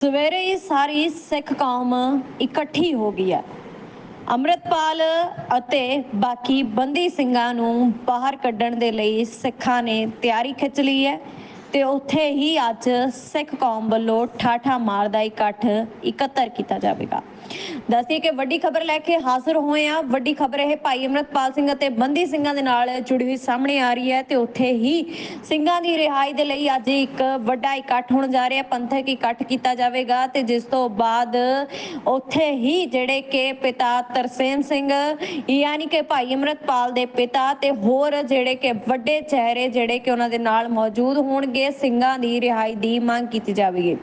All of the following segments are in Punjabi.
ਸਵੇਰੇ ਹੀ ਸਾਰੀ ਸਿੱਖ ਕੌਮ ਇਕੱਠੀ ਹੋ ਗਈ ਹੈ। ਅੰਮ੍ਰਿਤਪਾਲ ਅਤੇ ਬਾਕੀ ਬੰਦੀ ਸਿੰਘਾਂ ਨੂੰ ਬਾਹਰ ਕੱਢਣ ਦੇ ਲਈ ਸਿੱਖਾਂ ਨੇ ਤਿਆਰੀ ਖਿੱਚ ਲਈ ਹੈ। ਤੇ ਉੱਥੇ ਹੀ ਅੱਜ ਸਿੱਖ ਕੌਮ ਵੱਲੋਂ ਠਾਠਾ ਮਾਰ ਦਾ ਇਕੱਠ ਇਕੱਤਰ ਕੀਤਾ ਜਾਵੇਗਾ। ਦੱਸਦੀ ਕਿ ਵੱਡੀ ਖਬਰ ਲੈ ਕੇ ਹਾਜ਼ਰ ਹੋਏ ਆ ਵੱਡੀ ਖਬਰ ਇਹ, ਭਾਈ ਅਮਰਤਪਾਲ ਸਿੰਘ ਅਤੇ ਬੰਦੀ ਸਿੰਘਾਂ ਦੇ ਨਾਲ ਜੁੜੀ ਹੋਈ ਸਾਹਮਣੇ ਆ ਰਹੀ ਹੈ ਤੇ ਉੱਥੇ ਹੀ ਸਿੰਘਾਂ ਦੀ ਰਿਹਾਈ ਦੇ ਲਈ ਅੱਜ ਇੱਕ ਵੱਡਾ ਇਕੱਠ ਹੋਣ ਜਾ ਰਿਹਾ। ਪੰਥਕ ਇਕੱਠ ਕੀਤਾ ਜਾਵੇਗਾ ਤੇ ਜਿਸ ਤੋਂ ਬਾਅਦ ਉੱਥੇ ਹੀ ਜਿਹੜੇ ਕਿ ਪਿਤਾ ਤਰਸੇਮ ਸਿੰਘ, ਯਾਨੀ ਕਿ ਭਾਈ ਅਮਰਤਪਾਲ ਦੇ ਪਿਤਾ ਤੇ ਹੋਰ ਜਿਹੜੇ ਕਿ ਵੱਡੇ ਚਿਹਰੇ ਜਿਹੜੇ ਕਿ ਉਹਨਾਂ ਦੇ ਨਾਲ ਮੌਜੂਦ ਹੋਣਗੇ ਸਿੰਘਾਂ ਦੀ ਰਿਹਾਈ ਦੀ ਮੰਗ ਕੀਤੀ ਜਾਵੇਗੀ।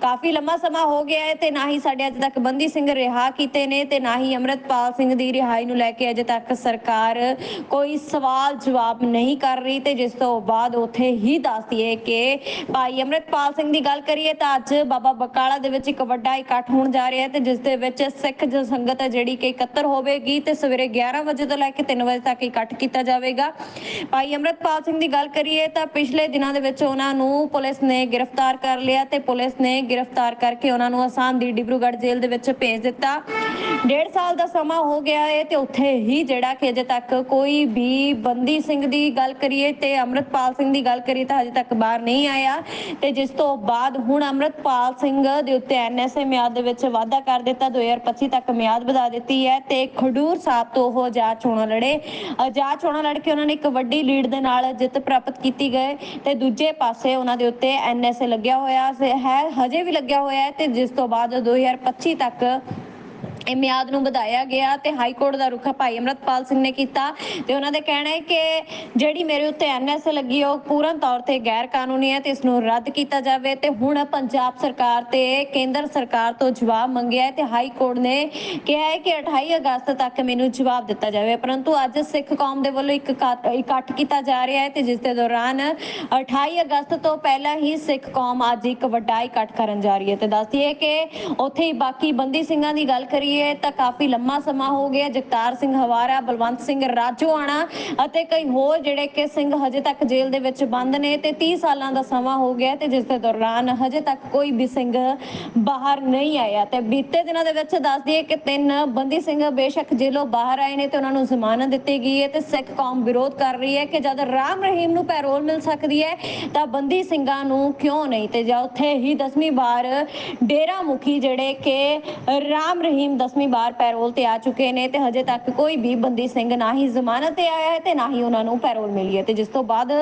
ਕਾਫੀ ਲੰਮਾ ਸਮਾਂ ਹੋ ਗਿਆ ਹੈ ਤੇ ਨਾ ਹੀ ਸਾਡੇ ਅੱਜ ਤੱਕ ਬੰਦੀ ਸਿੰਘ ਰਿਹਾ ਕੀਤੇ ਨੇ ਤੇ ਨਾ ਹੀ ਅਮਰਤਪਾਲ ਸਿੰਘ ਦੀ ਰਿਹਾਈ ਨੂੰ ਲੈ ਕੇ ਅਜੇ ਤੱਕ ਸਰਕਾਰ ਕੋਈ ਸਵਾਲ ਜਵਾਬ ਨਹੀਂ ਕਰ ਰਹੀ ਤੇ ਜਿਸ ਤੋਂ ਬਾਅਦ ਉੱਥੇ ਹੀ ਦੱਸਦੀ ਹੈ ਕਿ ਭਾਈ ਅਮਰਤਪਾਲ ਸਿੰਘ ਦੀ ਗੱਲ ਕਰੀਏ ਤਾਂ ਅੱਜ ਬਾਬਾ ਬਕਾਲਾ ਦੇ ਵਿੱਚ ਇੱਕ ਵੱਡਾ ਇਕੱਠ ਹੋਣ ਜਾ ਰਿਹਾ ਹੈ ਤੇ ਜਿਸ ਦੇ ਵਿੱਚ ਸਿੱਖ ਜੋ ਹੈ ਜਿਹੜੀ ਕਿ ਇਕੱਤਰ ਹੋਵੇਗੀ ਤੇ ਸਵੇਰੇ 11 ਵਜੇ ਤੋਂ ਲੈ ਕੇ 3 ਵਜੇ ਤੱਕ ਇਕੱਠ ਕੀਤਾ ਜਾਵੇਗਾ। ਭਾਈ ਅਮਰਤਪਾਲ ਸਿੰਘ ਦੀ ਗੱਲ ਕਰੀਏ ਤਾਂ ਪਿਛਲੇ ਦਿਨਾਂ ਦੇ ਵਿੱਚ ਉਹਨਾਂ ਨੂੰ ਪੁਲਿਸ ਨੇ ਗ੍ਰਿਫਤਾਰ ਕਰ ਲਿਆ ਤੇ ਪੁਲਿਸ ਨੇ ਗ੍ਰਿਫਤਾਰ ਕਰਕੇ ਉਹਨਾਂ ਨੂੰ ਆਸਾਮ ਦੀ ਡਿਬਰੂਗੜ੍ਹ ਜੇਲ੍ਹ ਦੇ ਵਿੱਚ ਭੇਜ ਦਿੱਤਾ। ਡੇਢ ਸਾਲ ਦਾ ਸਮਾਂ ਹੋ ਗਿਆ ਹੈ ਤੇ ਉੱਥੇ ਹੀ ਜਿਹੜਾ ਕਿ ਅਜੇ ਤੱਕ ਕੋਈ ਵੀ ਬੰਦੀ ਸਿੰਘ ਦੀ ਗੱਲ ਕਰੀਏ ਤੇ ਅਮਰਤਪਾਲ ਸਿੰਘ ਦੀ ਗੱਲ ਕਰੀਏ ਤਾਂ ਅਜੇ ਤੱਕ ਬਾਹਰ ਨਹੀਂ ਆਇਆ ਤੇ ਜਿਸ ਤੋਂ ਬਾਅਦ ਹੁਣ ਅਮਰਤਪਾਲ ਸਿੰਘ ਦੇ ਉੱਤੇ ਐਨਐਸਏ ਮਿਆਦ ਦੇ ਵਿੱਚ ਵਾਅਦਾ ਕਰ ਦਿੱਤਾ 2025 ਤੱਕ ਮਿਆਦ ਵਧਾ ਦਿੱਤੀ ਹੈ ਤੇ ਖਡੂਰ ਸਾਹਿਬ ਤੋਂ ਉਹ ਆਜ਼ਾਦ ਚੋਣਾਂ ਲੜੇ। ਆਜ਼ਾਦ ਚੋਣਾਂ ਲੜ ਕੇ ਉਹਨਾਂ ਨੇ ਇੱਕ ਵੱਡੀ ਲੀਡ ਦੇ ਨਾਲ ਜਿੱਤ ਪ੍ਰਾਪਤ ਕੀਤੀ ਗਏ ਤੇ ਦੂਜੇ ਪਾਸੇ ਉਹਨਾਂ ਦੇ ਉੱਤੇ ਐਨਐਸਏ ਲੱਗਿਆ ਹੋਇਆ ਹੈ, ਹਜੇ ਵੀ ਲੱਗਿਆ ਹੋਇਆ ਹੈ ਤੇ ਜਿਸ ਤੋਂ ਬਾਅਦ 2025 ਤੱਕ ਇਹ ਮਿਆਦ ਨੂੰ ਵਧਾਇਆ ਗਿਆ ਤੇ ਹਾਈ ਕੋਰਟ ਦਾ ਰੁਖ ਭਾਈ ਅਮਰਤਪਾਲ ਸਿੰਘ ਨੇ ਕੀਤਾ ਤੇ ਉਹਨਾਂ ਦਾ ਕਹਿਣਾ ਹੈ ਕਿ ਜਿਹੜੀ ਮੇਰੇ ਉੱਤੇ ਐਨਐਸ ਲੱਗੀ ਉਹ ਪੂਰਨ ਤੌਰ ਤੇ ਗੈਰ ਕਾਨੂੰਨੀ ਹੈ ਤੇ ਇਸ ਨੂੰ ਰੱਦ ਕੀਤਾ ਜਾਵੇ ਤੇ ਹੁਣ ਪੰਜਾਬ ਸਰਕਾਰ ਤੇ ਕੇਂਦਰ ਸਰਕਾਰ ਤੋਂ ਜਵਾਬ ਮੰਗਿਆ ਹੈ ਤੇ ਹਾਈ ਕੋਰਟ ਨੇ ਕਿਹਾ ਹੈ ਕਿ 28 ਅਗਸਤ ਤੱਕ ਮੈਨੂੰ ਜਵਾਬ ਦਿੱਤਾ ਜਾਵੇ। ਪਰੰਤੂ ਅੱਜ ਸਿੱਖ ਕੌਮ ਦੇ ਵੱਲੋਂ ਇੱਕ ਇਕੱਠ ਕੀਤਾ ਜਾ ਰਿਹਾ ਹੈ ਤੇ ਜਿਸ ਦੇ ਦੌਰਾਨ 28 ਅਗਸਤ ਤੋਂ ਪਹਿਲਾਂ ਹੀ ਸਿੱਖ ਕੌਮ ਅੱਜ ਇੱਕ ਵੱਡਾ ਇਕੱਠ ਕਰਨ ਜਾ ਰਹੀ ਹੈ। ਤੇ ਦੱਸਦੀ ਹੈ ਕਿ ਉੱਥੇ ਹੀ ਬਾਕੀ ਬੰਦੀ ਸਿੰਘਾਂ ਦੀ ਗੱਲ ਕਰੀਏ ਕਰੀਏ ਤਾਂ ਕਾਫੀ ਲੰਮਾ ਸਮਾਂ ਹੋ ਗਿਆ। ਜਗਤਾਰ ਸਿੰਘ ਹਵਾਰਾ, ਬਲਵੰਤ ਸਿੰਘ ਰਾਜੋਆਣਾ ਅਤੇ ਕਈ ਹੋਰ ਜਿਹੜੇ ਕਿ ਸਿੰਘ ਹਜੇ ਤੱਕ ਜੇਲ੍ਹ ਦੇ ਵਿੱਚ ਬੰਦ ਨੇ ਤੇ 30 ਸਾਲਾਂ ਦਾ ਸਮਾਂ ਹੋ ਗਿਆ ਤੇ ਜਿਸ ਦੇ ਦੌਰਾਨ ਹਜੇ ਤੱਕ ਕੋਈ ਵੀ ਸਿੰਘ ਬਾਹਰ ਨਹੀਂ ਆਇਆ। ਤੇ ਬੀਤੇ ਦਿਨਾਂ ਦੇ ਵਿੱਚ ਦੱਸ ਦਈਏ ਕਿ ਤਿੰਨ ਬੰਦੀ ਸਿੰਘ ਬੇਸ਼ੱਕ ਜੇਲ੍ਹੋਂ ਬਾਹਰ ਆਏ ਨੇ ਤੇ ਉਹਨਾਂ ਨੂੰ ਜ਼ਮਾਨਤ ਦਿੱਤੀ ਗਈ ਹੈ ਤੇ ਸਿੱਖ ਕੌਮ ਵਿਰੋਧ ਕਰ ਰਹੀ ਹੈ ਕਿ ਜਦ ਰਾਮ ਰਹੀਮ ਨੂੰ ਪੈਰੋਲ ਮਿਲ ਸਕਦੀ ਹੈ, ਤਾਂ ਬੰਦੀ ਸਿੰਘਾਂ ਨੂੰ ਕਿਉਂ ਨਹੀਂ? ਤੇ ਜਾਂ ਉੱਥੇ ਹੀ 10ਵੀਂ ਵਾਰ ਡੇਰਾ ਮੁਖੀ ਜਿਹੜੇ ਕਿ ਰਾਮ ਰਹੀਮ 10ਵੀਂ ਬਾਰ ਪੈਰੋਲ ਤੇ ਆ ਚੁੱਕੇ ਨੇ ਤੇ ਹਜੇ ਤੱਕ ਕੋਈ ਵੀ ਬੰਦੀ ਸਿੰਘ ਨਾ ਹੀ ਜ਼ਮਾਨਤ ਤੇ ਆਇਆ ਹੈ ਤੇ ਨਾ ਹੀ ਉਹਨਾਂ ਨੂੰ ਪੈਰੋਲ ਮਿਲੀ ਹੈ ਤੇ ਜਿਸ ਤੋਂ ਬਾਅਦ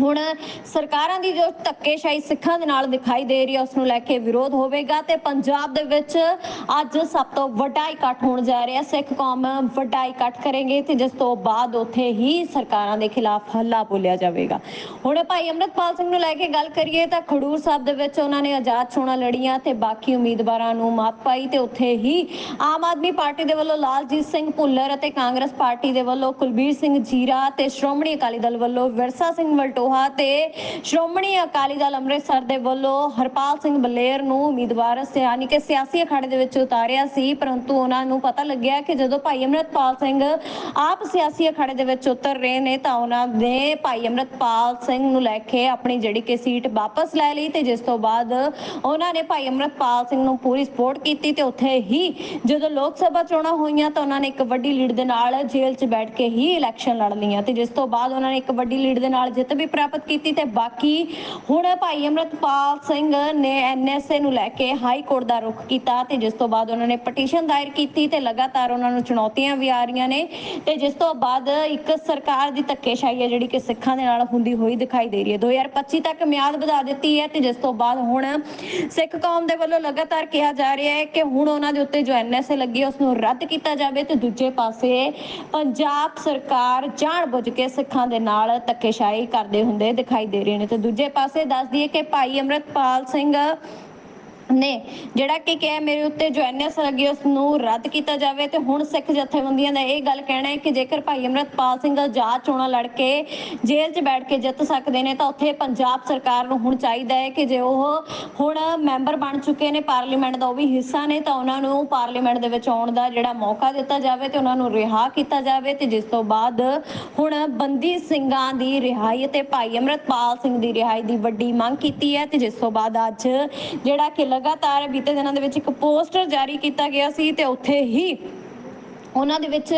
ਹੁਣ ਸਰਕਾਰਾਂ ਦੀ ਜੋ ਧੱਕੇਸ਼ਾਹੀ ਸਿੱਖਾਂ ਦੇ ਨਾਲ ਦਿਖਾਈ ਦੇ ਰਹੀ ਹੈ ਉਸ ਨੂੰ ਲੈ ਕੇ ਵਿਰੋਧ ਹੋਵੇਗਾ ਤੇ ਪੰਜਾਬ ਦੇ ਵਿੱਚ ਅੱਜ ਸਭ ਤੋਂ ਵੱਡਾ ਇਕੱਠ ਹੋਣ ਜਾ ਰਿਹਾ। ਸਿੱਖ ਕੌਮ ਵੱਡਾ ਇਕੱਠ ਕਰੇਗੇ ਤੇ ਜਿਸ ਤੋਂ ਬਾਅਦ ਉੱਥੇ ਹੀ ਸਰਕਾਰਾਂ ਦੇ ਖਿਲਾਫ ਹੱਲਾ ਬੋਲਿਆ ਜਾਵੇਗਾ। ਹੁਣ ਭਾਈ ਅਮਰਤਪਾਲ ਸਿੰਘ ਨੂੰ ਲੈ ਕੇ ਗੱਲ ਕਰੀਏ ਤਾਂ ਖਡੂਰ ਸਾਹਿਬ ਦੇ ਵਿੱਚ ਉਹਨਾਂ ਨੇ ਆਜ਼ਾਦ ਚੋਣਾਂ ਲੜੀਆਂ ਤੇ ਬਾਕੀ ਉਮੀਦਵਾਰਾਂ ਨੂੰ ਮਾਤ ਪਾਈ ਤੇ ਉੱਥੇ ਹੀ ਆਮ ਆਦਮੀ ਪਾਰਟੀ ਦੇ ਵੱਲੋਂ ਲਾਲਜੀਤ ਸਿੰਘ ਭੁੱਲਰ ਅਤੇ ਕਾਂਗਰਸ ਪਾਰਟੀ ਦੇ ਵੱਲੋਂ ਕੁਲਬੀਰ ਸਿੰਘ ਜੀਰਾ ਤੇ ਸ਼੍ਰੋਮਣੀ ਅਕਾਲੀ ਦਲ ਵੱਲੋਂ ਵਿਰਸਾ ਸਿੰਘ ਵਲਟੋ ਢੋਹਾ ਤੇ ਸ਼੍ਰੋਮਣੀ ਅਕਾਲੀ ਦਲ ਅੰਮ੍ਰਿਤਸਰ ਦੇ ਵੱਲੋਂ ਹਰਪਾਲ ਸਿੰਘ ਬਲੇਰ ਨੂੰ ਉਮੀਦਵਾਰ ਯਾਨੀ ਕਿ ਸਿਆਸੀ ਅਖਾੜੇ ਦੇ ਵਿੱਚ ਉਤਾਰਿਆ ਸੀ, ਪਰੰਤੂ ਉਹਨਾਂ ਨੂੰ ਪਤਾ ਲੱਗਿਆ ਕਿ ਜਦੋਂ ਭਾਈ ਅਮਰਤਪਾਲ ਸਿੰਘ ਆਪ ਸਿਆਸੀ ਅਖਾੜੇ ਦੇ ਵਿੱਚ ਉਤਰ ਰਹੇ ਨੇ, ਤਾਂ ਉਹਨਾਂ ਨੇ ਭਾਈ ਅਮਰਤਪਾਲ ਸਿੰਘ ਨੂੰ ਲੈ ਕੇ ਆਪਣੀ ਜਿਹੜੀ ਕਿ ਸੀਟ ਵਾਪਸ ਲੈ ਲਈ ਤੇ ਜਿਸ ਤੋਂ ਬਾਅਦ ਉਹਨਾਂ ਨੇ ਭਾਈ ਅਮਰਤਪਾਲ ਸਿੰਘ ਨੂੰ ਪੂਰੀ ਸਪੋਰਟ ਕੀਤੀ ਤੇ ਉੱਥੇ ਹੀ ਜਦੋਂ ਲੋਕ ਸਭਾ ਚੋਣਾਂ ਹੋਈਆਂ, ਤਾਂ ਉਹਨਾਂ ਨੇ ਇੱਕ ਵੱਡੀ ਲੀਡ ਦੇ ਨਾਲ ਜੇਲ੍ਹ 'ਚ ਬੈਠ ਕੇ ਹੀ ਇਲੈਕਸ਼ਨ ਲੜ ਲਈਆਂ ਤੇ ਜਿਸ ਤੋਂ ਬਾਅਦ ਉਹਨਾਂ ਨੇ ਇੱਕ ਵੱਡੀ ਲੀਡ ਦੇ ਨਾਲ ਜਿੱਤ ਵੀ ਪ੍ਰਾਪਤ ਕੀਤੀ ਤੇ ਬਾਕੀ ਹੁਣ ਭਾਈ ਅਮਰਤਪਾਲ ਸਿੰਘ ਨੇ ਐਨਐਸਏ ਨੂੰ ਲੈ ਕੇ ਹਾਈ ਕੋਰਟ ਦਾ ਰੁਖ ਕੀਤਾ ਤੇ ਜਿਸ ਤੋਂ ਬਾਅਦ ਉਹਨਾਂ ਨੇ ਪਟੀਸ਼ਨ ਦਾਇਰ ਕੀਤੀ ਤੇ ਲਗਾਤਾਰ ਉਹਨਾਂ ਨੂੰ ਚੁਣੌਤੀਆਂ ਵੀ ਆ ਰਹੀਆਂ ਨੇ ਤੇ ਜਿਸ ਤੋਂ ਬਾਅਦ ਇੱਕ ਸਰਕਾਰ ਦੀ ਧੱਕੇਸ਼ਾਹੀ ਹੈ ਜਿਹੜੀ ਕਿ ਸਿੱਖਾਂ ਦੇ ਨਾਲ ਹੁੰਦੀ ਹੋਈ ਦਿਖਾਈ ਦੇ ਰਹੀ ਹੈ। 2025 ਤੱਕ ਮਿਆਦ ਵਧਾ ਦਿੱਤੀ ਹੈ ਤੇ ਜਿਸ ਤੋਂ ਬਾਅਦ ਹੁਣ ਸਿੱਖ ਕੌਮ ਦੇ ਵੱਲੋਂ ਲਗਾਤਾਰ ਕਿਹਾ ਜਾ ਰਿਹਾ ਹੈ ਕਿ ਹੁਣ ਉਹਨਾਂ ਦੇ ਉੱਤੇ ਜੋ ਐਨਐਸਏ ਲੱਗੀ ਉਸ ਨੂੰ ਰੱਦ ਕੀਤਾ ਜਾਵੇ ਤੇ ਦੂਜੇ ਪਾਸੇ ਪੰਜਾਬ ਸਰਕਾਰ ਜਾਣ ਬੁੱਝ ਕੇ ਸਿੱਖਾਂ ਦੇ ਨਾਲ ਧੱਕੇਸ਼ਾਹੀ ਕਰਦੇ ਹੁੰਦੇ ਦਿਖਾਈ ਦੇ ਰਹੇ ਨੇ। ਤੇ ਦੂਜੇ ਪਾਸੇ ਦੱਸ ਦਈਏ ਕਿ ਭਾਈ ਅਮਰਤਪਾਲ ਸਿੰਘ ਨੇ, ਜਿਹੜਾ ਕਿ ਕਿਹਾ ਮੇਰੇ ਉੱਤੇ ਜੋ ਐਨਐਸ ਲੱਗੀ ਉਸ ਨੂੰ ਰੱਦ ਕੀਤਾ ਜਾਵੇ ਤੇ ਹੁਣ ਸਿੱਖ ਜਥੇਬੰਦੀਆਂ ਦਾ ਇਹ ਗੱਲ ਕਹਿਣਾ ਹੈ ਕਿ ਜੇਕਰ ਭਾਈ ਅਮਰਤਪਾਲ ਸਿੰਘ ਆਜ਼ਾਦ ਚੋਣਾਂ ਲੜ ਕੇ ਜੇਲ੍ਹ 'ਚ ਬੈਠ ਕੇ ਜਿੱਤ ਸਕਦੇ ਨੇ ਤਾਂ ਉੱਥੇ ਪੰਜਾਬ ਸਰਕਾਰ ਨੂੰ ਹੁਣ ਚਾਹੀਦਾ ਹੈ ਕਿ ਜੇ ਉਹ ਹੁਣ ਮੈਂਬਰ ਬਣ ਚੁੱਕੇ ਨੇ ਪਾਰਲੀਮੈਂਟ ਦਾ ਉਹ ਵੀ ਹਿੱਸਾ ਨੇ ਤਾਂ ਉਹਨਾਂ ਨੂੰ ਪਾਰਲੀਮੈਂਟ ਦੇ ਵਿੱਚ ਆਉਣ ਦਾ ਜਿਹੜਾ ਮੌਕਾ ਦਿੱਤਾ ਜਾਵੇ ਤੇ ਉਹਨਾਂ ਨੂੰ ਰਿਹਾ ਕੀਤਾ ਜਾਵੇ ਤੇ ਜਿਸ ਤੋਂ ਬਾਅਦ ਹੁਣ ਬੰਦੀ ਸਿੰਘਾਂ ਦੀ ਰਿਹਾਈ ਅਤੇ ਭਾਈ ਅਮਰਤਪਾਲ ਸਿੰਘ ਦੀ ਰਿਹਾਈ ਦੀ ਵੱਡੀ ਮੰਗ ਕੀਤੀ ਹੈ ਤੇ ਜਿਸ ਤੋਂ ਬਾਅਦ ਅੱਜ ਜਿਹੜਾ ਕਿ ਲਗਾਤਾਰ ਬੀਤੇ ਦਿਨਾਂ ਦੇ ਵਿੱਚ ਇੱਕ ਪੋਸਟਰ ਜਾਰੀ ਕੀਤਾ ਗਿਆ ਸੀ ਤੇ ਉੱਥੇ ਹੀ ਉਹਨਾਂ ਦੇ ਵਿੱਚ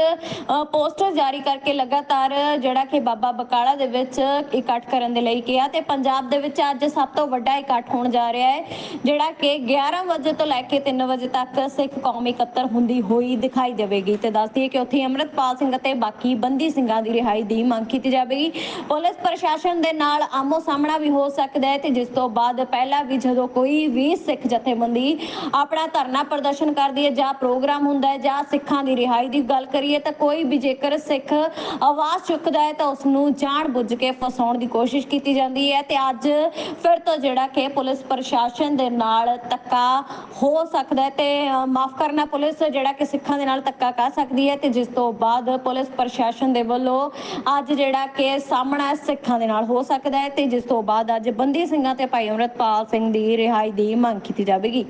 ਪੋਸਟਰ ਜਾਰੀ ਕਰਕੇ ਲਗਾਤਾਰ ਜਿਹੜਾ ਕਿ ਬਾਬਾ ਬਕਾਲਾ ਦੇ ਵਿੱਚ ਇਕੱਠ ਕਰਨ ਦੇ ਲਈ ਕਿਹਾ ਤੇ ਪੰਜਾਬ ਦੇ ਵਿੱਚ ਅੱਜ ਸਭ ਤੋਂ ਵੱਡਾ ਇਕੱਠ ਹੋਣ ਜਾ ਰਿਹਾ ਹੈ, ਜਿਹੜਾ ਕਿ 11 ਵਜੇ ਤੋਂ ਲੈ ਕੇ 3 ਵਜੇ ਤੱਕ ਸਿੱਖ ਕੌਮ ਇਕੱਤਰ ਹੁੰਦੀ ਹੋਈ ਦਿਖਾਈ ਦੇਵੇਗੀ ਤੇ ਦੱਸਦੀ ਹੈ ਕਿ ਉੱਥੇ ਅੰਮ੍ਰਿਤਪਾਲ ਸਿੰਘ ਅਤੇ ਬਾਕੀ ਬੰਦੀ ਸਿੰਘਾਂ ਦੀ ਰਿਹਾਈ ਦੀ ਮੰਗ ਕੀਤੀ ਜਾਵੇਗੀ। ਪੁਲਿਸ ਪ੍ਰਸ਼ਾਸਨ ਦੇ ਨਾਲ ਆਮੋ ਸਾਹਮਣਾ ਵੀ ਹੋ ਸਕਦਾ ਹੈ ਤੇ ਜਿਸ ਤੋਂ ਬਾਅਦ ਪਹਿਲਾਂ ਵੀ ਜਦੋਂ ਕੋਈ ਵੀ ਸਿੱਖ ਜਥੇਬੰਦੀ ਆਪਣਾ ਧਰਨਾ ਪ੍ਰਦਰਸ਼ਨ ਕਰਦੀ ਹੈ ਜਾਂ ਪ੍ਰੋਗਰਾਮ ਹੁੰਦਾ ਹੈ ਜਾਂ ਸਿੱਖਾਂ ਦੀ ਰਿਹਾਈ ਦੀ ਗੱਲ ਕਰੀਏ ਤਾਂ ਕੋਈ ਵੀ ਜੇਕਰ ਸਿੱਖ ਆਵਾਜ਼ ਚੁੱਕਦਾ ਹੈ ਤਾਂ ਉਸ ਨੂੰ ਜਾਣ ਬੁੱਝ ਕੇ ਫਸਾਉਣ ਦੀ ਕੋਸ਼ਿਸ਼ ਕੀਤੀ ਜਾਂਦੀ ਹੈ ਤੇ ਅੱਜ ਫਿਰ ਤੋਂ ਜਿਹੜਾ ਕਿ ਪੁਲਿਸ ਪ੍ਰਸ਼ਾਸਨ ਦੇ ਨਾਲ ਧੱਕਾ ਹੋ ਸਕਦਾ ਹੈ ਤੇ ਮਾਫ ਕਰਨਾ ਪੁਲਿਸ ਜਿਹੜਾ ਕਿ ਸਿੱਖਾਂ ਦੇ ਨਾਲ ਧੱਕਾ ਕਰ ਸਕਦੀ ਹੈ ਤੇ ਜਿਸ ਤੋਂ ਬਾਅਦ ਪੁਲਿਸ ਪ੍ਰਸ਼ਾਸਨ ਦੇ ਵੱਲੋਂ ਅੱਜ ਜਿਹੜਾ ਕਿ ਸਾਹਮਣਾ ਸਿੱਖਾਂ ਦੇ ਨਾਲ ਹੋ ਸਕਦਾ ਹੈ ਤੇ ਜਿਸ ਤੋਂ ਬਾਅਦ ਅੱਜ ਬੰਦੀ ਸਿੰਘਾਂ ਤੇ ਭਾਈ ਅਮਰਤਪਾਲ ਸਿੰਘ ਦੀ ਰਿਹਾਈ ਦੀ ਮੰਗ ਕੀਤੀ ਜਾਵੇਗੀ।